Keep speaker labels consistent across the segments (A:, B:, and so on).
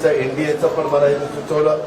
A: बाकीचं एनडीएचं पण मला सुचवलं.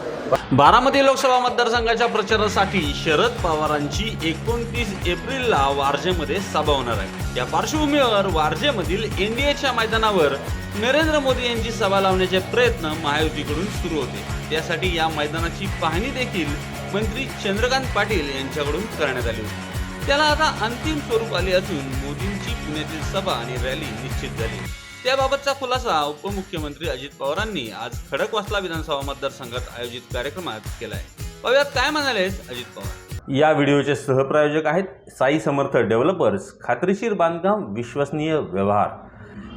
B: बारामती लोकसभा मतदारसंघाच्या प्रचारासाठी शरद पवारांची एकोणतीस एप्रिलला वारजेमध्ये सभा होणार आहे. या पार्श्वभूमीवर वारजेमधील एनडीएच्या मैदानावर नरेंद्र मोदी यांची सभा लावण्याचे प्रयत्न महायुतीकडून सुरू होते. त्यासाठी या मैदानाची पाहणी देखील मंत्री चंद्रकांत पाटील यांच्याकडून करण्यात आली होती. त्याला आता अंतिम स्वरूप आले असून मोदींची पुण्यातील सभा आणि रॅली निश्चित झाली. त्याबाबतचा खुलासा उपमुख्यमंत्री अजित पवारांनी आज खडकवासला विधानसभा मतदारसंघात आयोजित कार्यक्रमात केलाय. पाहूयात काय म्हणालेस अजित पवार.
C: या व्हिडिओचे सहप्रायोजक आहेत साई समर्थ डेव्हलपर्स खात्रीशीर बांधकाम विश्वसनीय व्यवहार.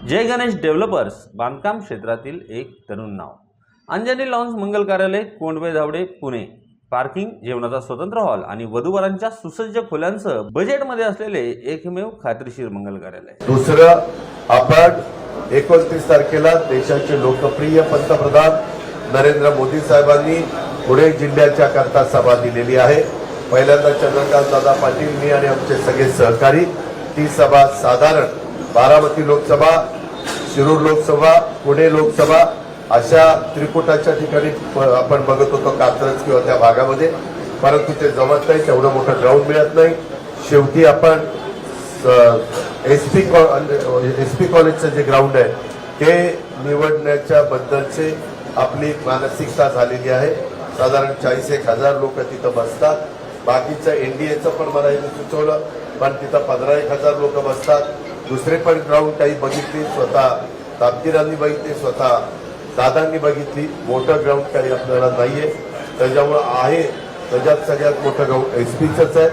C: जय गणेश डेव्हलपर्स बांधकाम क्षेत्रातील एक तरुण नाव. अंजनी लॉन्स मंगल कार्यालय कोंडवे धावडे पुणे. पार्किंग जेवणाचा स्वतंत्र हॉल आणि वधूवरांच्या सुसज्ज खोल्यांसह बजेटमध्ये असलेले एकमेव खात्रीशीर मंगल कार्यालय.
A: दुसरं आपण एकोणतीस तारखेला देशाचे लोकप्रिय पंतप्रधान नरेंद्र मोदी साहेबांनी पुणे जिल्ह्याच्या करता सभा दिलेली आहे. पहिल्यांदा चंद्रकांत दादा पाटील मी आणि आमचे सगळे सहकारी. ती सभा साधारण बारामती लोकसभा शिरूर लोकसभा पुणे लोकसभा अशा त्रिकुटाच्या ठिकाणी आपण बघत होतो कात्रज किंवा त्या भागामध्ये. परंतु ते जमत नाही तेवढं मोठं ग्राउंड मिळत नाही. शेवटी आपण एस पी एस पी कॉलेजचं जे ग्राउंड आहे ते निवडण्याच्या बद्दलचे आपली मानसिकता झालेली आहे. साधारण चाळीस एक हजार लोक तिथं बसतात. बाकीचं एनडीएचं पण मला हे सुचवलं पण तिथं पंधरा एक हजार लोक बसतात. दुसरे पण ग्राउंड काही बघितली स्वतः तापतीरांनी बघितली स्वतः दादांनी बघितली मोठं ग्राउंड काही आपल्याला नाहीये. त्याच्यामुळं आहे त्याच्यात सगळ्यात मोठं ग्राउंड एस पीचंच आहे.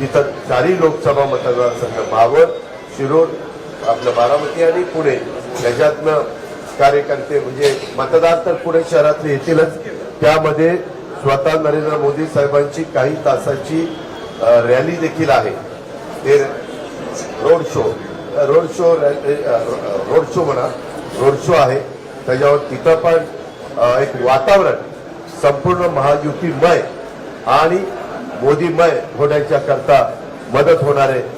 A: तिथं चारही लोकसभा मतदारसंघ मावळ शिरोड आपलं बारामती आणि पुणे. याच्यातनं कार्यकर्ते म्हणजे मतदार तर पुणे शहरातले येतीलच. त्यामध्ये स्वतः नरेंद्र मोदी साहेबांची काही तासाची रॅली देखील आहे. ते road show road show road show म्हणा रोड शो आहे. त्याच्यावर तिथं पण एक वातावरण संपूर्ण महायुतीमय आणि मोदीमय होण्याच्या करता मदत होणारे